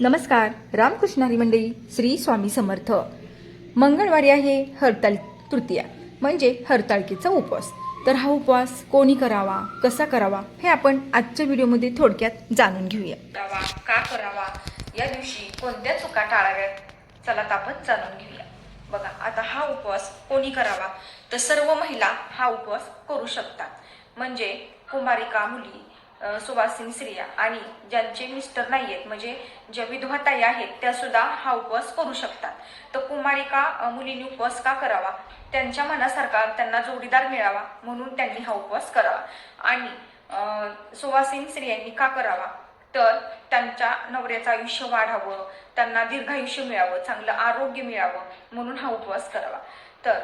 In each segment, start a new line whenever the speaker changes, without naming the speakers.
नमस्कार रामकृष्णारी मंडळी श्री स्वामी समर्थ. मंगळवारी आहे हरताळ तृतीया म्हणजे हरताळकीचा उपवास. तर हा उपवास कोणी करावा कसा करावा हे आपण आजच्या व्हिडिओमध्ये थोडक्यात जाणून घेऊया.
का करावा या दिवशी कोणत्या चुका टाळाव्यात चला आपण जाणून घेऊया. बघा आता हा उपवास कोणी करावा तर सर्व महिला हा उपवास करू शकतात. म्हणजे कुमारिका मुली सुवासिनी स्त्रिया. आणि ज्यांचे मिस्टर नाही आहेत म्हणजे ज्या विधवा ताई आहेत त्या सुद्धा हा उपवास करू शकतात. तर कुमारिका मुलींनी उपवास का करावा? त्यांच्या मनासारखा त्यांना जोडीदार मिळावा म्हणून त्यांनी हा उपवास करावा. आणि अ, सुवासिनी स्त्रियांनी का करावा? तर त्यांच्या नवऱ्याचं आयुष्य वाढावं त्यांना दीर्घायुष्य मिळावं चांगलं आरोग्य मिळावं म्हणून हा उपवास करावा. तर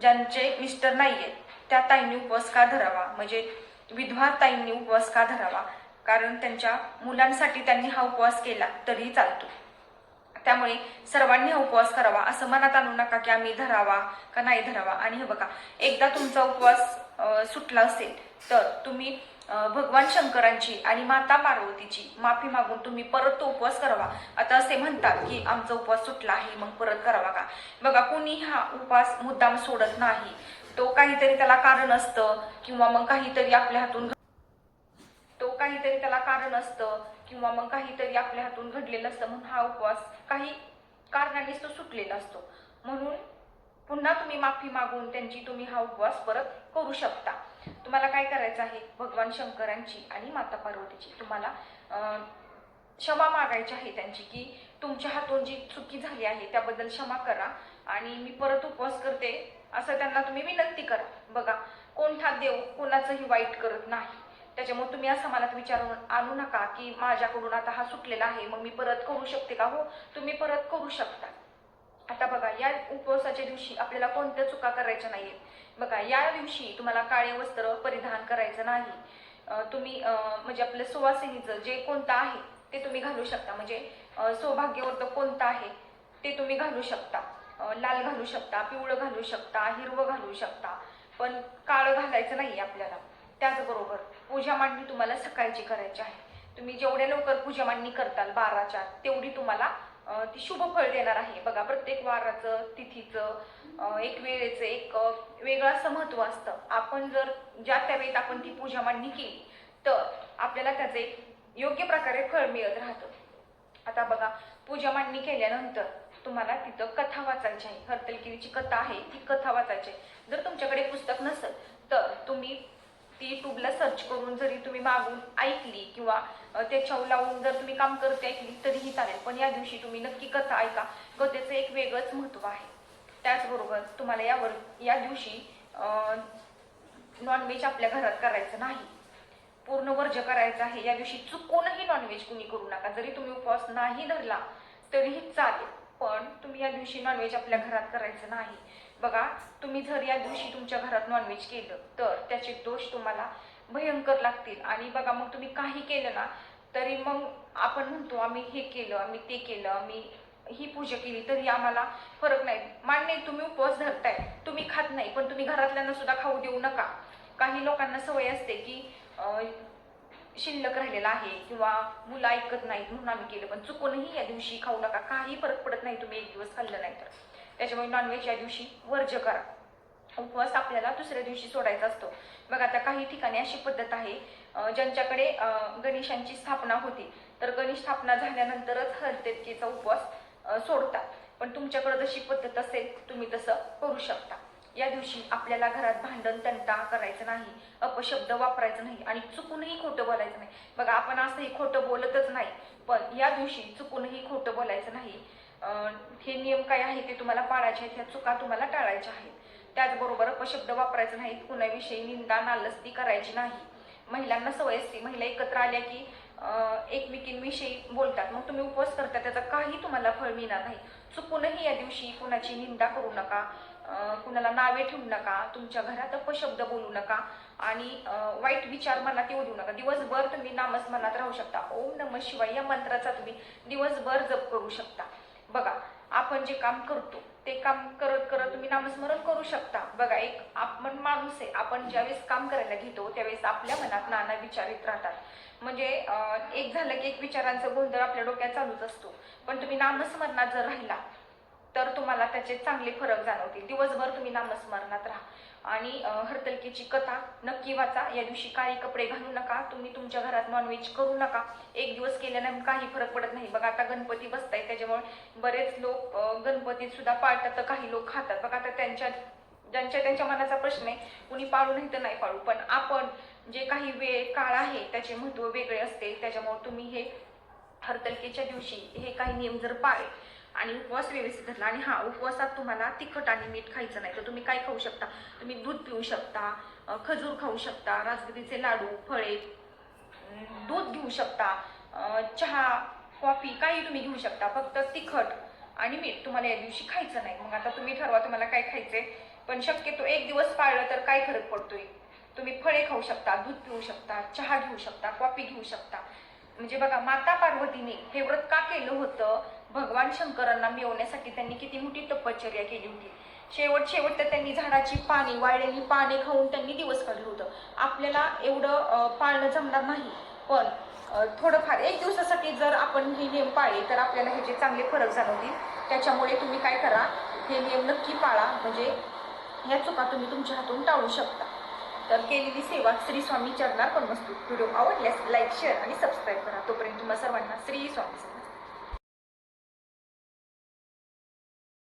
ज्यांचे मिस्टर नाही आहेत त्या ताईंनी उपवास का धरावा? म्हणजे विधवाताईंनी उपवास का धरावा? कारण त्यांच्या मुलांसाठी त्यांनी हा उपवास केला तरी चालतो. त्यामुळे सर्वांनी हा उपवास करावा असं मनात आणू नका की आम्ही धरावा का नाही धरावा. आणि हे बघा एकदा तुमचा उपवास सुटला असेल तर तुम्ही भगवान शंकरांची आणि माता पार्वतीची माफी मागून तुम्ही परत तो उपवास करावा. आता असे म्हणतात की आमचा उपवास सुटला आहे मग परत करावा का? बघा कोणी हा उपवास मुद्दाम सोडत नाही. तो काहीतरी त्याला कारण असतं किंवा मग काहीतरी आपल्या हातून तो काहीतरी त्याला कारण असतं किंवा मग काहीतरी आपल्या हातून घडलेलं असतं म्हणून हा उपवास काही कारणानेच तो सुटलेला असतो. म्हणून पुन्हा तुम्ही माफी मागून त्यांची तुम्ही हा उपवास परत करू शकता. तुम्हाला काय करायचं आहे? भगवान शंकरांची आणि माता पार्वतीची तुम्हाला क्षमा मागायची आहे त्यांची की तुमच्या हातून जी चुकी झाली आहे त्याबद्दल क्षमा करा आणि मी परत उपवास करते. असं त्यांना तुम्ही विनंती करा. बघा कोणता देव कोणाचंही वाईट करत नाही. त्याच्यामुळे तुम्ही असं मला विचारून आणू नका की माझ्याकडून आता हा सुटलेला आहे मग मी परत करू शकते का? हो तुम्ही परत करू शकता. आता बघा या उपवासाच्या दिवशी आपल्याला कोणत्या चुका करायच्या नाहीत बघा या दिवशी तुम्हाला काळे वस्त्र परिधान करायचं नाही. तुम्ही म्हणजे आपलं सुवासिनीचं जे कोणतं आहे ते तुम्ही घालू शकता. म्हणजे सौभाग्यवर्त कोणतं आहे ते तुम्ही घालू शकता. लाल घालू शकता पिवळं घालू शकता हिरवं घालू शकता. पण काळं घालायचं नाही आपल्याला. त्याचबरोबर पूजा मांडणी तुम्हाला सकाळची करायची आहे. तुम्ही जेवढ्या लवकर पूजा मांडणी करताल बाराच्या तेवढी तुम्हाला ती शुभ फळ देणार आहे. बघा प्रत्येक वाराचं तिथीचं एक वेळेचं एक वेगळं असं महत्त्व असतं. आपण जर ज्या त्या वेळेत आपण ती पूजा मांडणी केली तर आपल्याला त्याचं एक योग्य प्रकारे फळ मिळत राहतं. आता बघा पूजा मांडणी केल्यानंतर तुम्हाला तिथं कथा वाचायची आहे. हरतलगिरीची कथा आहे ती कथा वाचायची आहे. जर तुमच्याकडे पुस्तक नसेल तर तुम्ही ती युट्यूबला सर्च करून जरी तुम्ही मागून ऐकली किंवा त्याच्यावर लावून जर तुम्ही काम करते ऐकली तरीही चालेल. पण या दिवशी तुम्ही नक्की कथा ऐका. कथेचं एक वेगळंच महत्त्व आहे. त्याचबरोबर तुम्हाला यावर या दिवशी नॉनव्हेज आपल्या घरात करायचं नाही. पूर्ण वर्ज करायचं आहे. या दिवशी चुकूनही नॉनव्हेज कुणी करू नका. जरी तुम्ही उपवास नाही धरला तरीही चालेल. पण तुम्ही या दिवशी नॉनव्हेज आपल्या घरात करायचं नाही. बघा तुम्ही जर या दिवशी तुमच्या घरात नॉनव्हेज केलं तर त्याचे दोष तुम्हाला भयंकर लागतील. आणि बघा मग तुम्ही काही केलं ना तरी मग आपण म्हणतो आम्ही हे केलं आम्ही ते केलं आम्ही ही पूजा केली तरी आम्हाला फरक नाही. मान्य तुम्ही उपवास धरताय तुम्ही खात नाही पण तुम्ही घरातल्यांना सुद्धा खाऊ देऊ नका. काही लोकांना सवय असते की शिल्लक राहिलेला आहे किंवा मुलं ऐकत नाहीत म्हणून आम्ही केलं. पण चुकूनही या दिवशी खाऊ नका. काही फरक पडत नाही. तुम्ही एक दिवस खाल्लं नाही तर. त्याच्यामुळे नॉनव्हेज या दिवशी वर्ज करा. उपवास आपल्याला दुसऱ्या दिवशी सोडायचा असतो. बघा आता काही ठिकाणी अशी पद्धत आहे. ज्यांच्याकडे गणेशांची स्थापना होती तर गणेश स्थापना झाल्यानंतरच हरतेकीचा उपवास सोडतात. पण तुमच्याकडे जशी पद्धत असेल तुम्ही तसं करू शकता. या दिवशी आपल्याला घरात भांडण तंटा करायचं नाही अपशब्द वापरायचं नाही आणि चुकूनही खोटं बोलायचं नाही. बघा आपण असंही खोटं बोलतच नाही पण या दिवशी चुकूनही खोटं बोलायचं नाही. हे नियम काय आहे ते तुम्हाला पाळायचे आहेत ह्या चुका तुम्हाला टाळायच्या आहेत. त्याचबरोबर अपशब्द वापरायचं नाही कुणाविषयी निंदा नालस्ती करायची नाही. महिलांना सवय असते महिला एकत्र आल्या की एकमेकींविषयी बोलतात. मग तुम्ही उपवास करता त्याचा काही तुम्हाला फळ मिळणार नाही. चुकूनही या दिवशी कुणाची निंदा करू नका. कुणाला नावे ठेवू नका तुमच्या घरात अपशब्द बोलू नका आणि वाईट विचार मनात येऊ देऊ नका. दिवसभर तुम्ही नामस्मरणात राहू शकता. ओम नम शिवाय या मंत्राचा तुम्ही दिवसभर जप करू शकता. बघा आपण जे काम करतो ते काम करत करत तुम्ही नामस्मरण करू शकता. बघा एक आपण माणूस आहे. आपण ज्यावेळेस काम करायला घेतो त्यावेळेस आपल्या मनात नाना विचार येत राहतात. म्हणजे एक झालं की एक विचारांचा गोंधळ आपल्या डोक्यात चालूच असतो. पण तुम्ही नामस्मरणात जर राहिला तर तुम्हाला त्याचे चांगले फरक जाणवतील. दिवसभर तुम्ही नामस्मरणात राहा. आणि हरतलकीची कथा नक्की वाचा. या दिवशी काही कपडे घालू नका. तुम्ही तुमच्या घरात नॉनव्हेज करू नका. एक दिवस केल्याने काही फरक पडत नाही. बघा आता गणपती बसताय त्याच्यामुळे बरेच लोक गणपती सुद्धा पाळतात. तर काही लोक खातात. बघा आता त्यांच्या ज्यांच्या त्यांच्या मनाचा प्रश्न आहे कुणी पाळू नाही तर नाही पाळू. पण आपण जे काही वेळ काळ आहे त्याचे महत्त्व वेगळे असते. त्याच्यामुळे तुम्ही हे हरतलकेच्या दिवशी हे काही नियम जर पाळे आणि उपवास व्यवस्थित धरला आणि हा उपवासात तुम्हाला तिखट आणि मीठ खायचं नाही. तर तुम्ही काय खाऊ शकता? तुम्ही दूध पिऊ शकता खजूर खाऊ शकता राजगिरीचे लाडू फळे दूध घेऊ शकता चहा कॉफी काही तुम्ही घेऊ शकता. फक्त तिखट आणि मीठ तुम्हाला या दिवशी खायचं नाही. मग आता तुम्ही ठरवा तुम्हाला काय खायचंय. पण शक्यतो एक दिवस पाळलं तर काय फरक पडतोय? तुम्ही फळे खाऊ शकता दूध पिऊ शकता चहा घेऊ शकता कॉफी घेऊ शकता. म्हणजे बघा माता पार्वतीने हे व्रत का केलं होतं? भगवान शंकरांना मिळवण्यासाठी त्यांनी किती मोठी तपश्चर्या केली होती. शेवट शेवट तर त्यांनी झाडाची पाने वाळलेली पाने खाऊन त्यांनी दिवस काढलं होतं. आपल्याला एवढं पाळणं जमणार नाही. पण थोडंफार एक दिवसासाठी जर आपण हे नियम पाळले तर आपल्याला ह्याचे चांगले फरक जाणवतील. त्याच्यामुळे तुम्ही काय करा हे नियम नक्की पाळा. म्हणजे या चुका तुम्ही तुमच्या हातून टाळू शकता. तर केलेली सेवा श्री स्वामी चरणार पण वस्तू व्हिडिओ आवडल्यास लाईक शेअर आणि सबस्क्राईब करा. तोपर्यंत तुम्हाला सर्वांना श्री स्वामी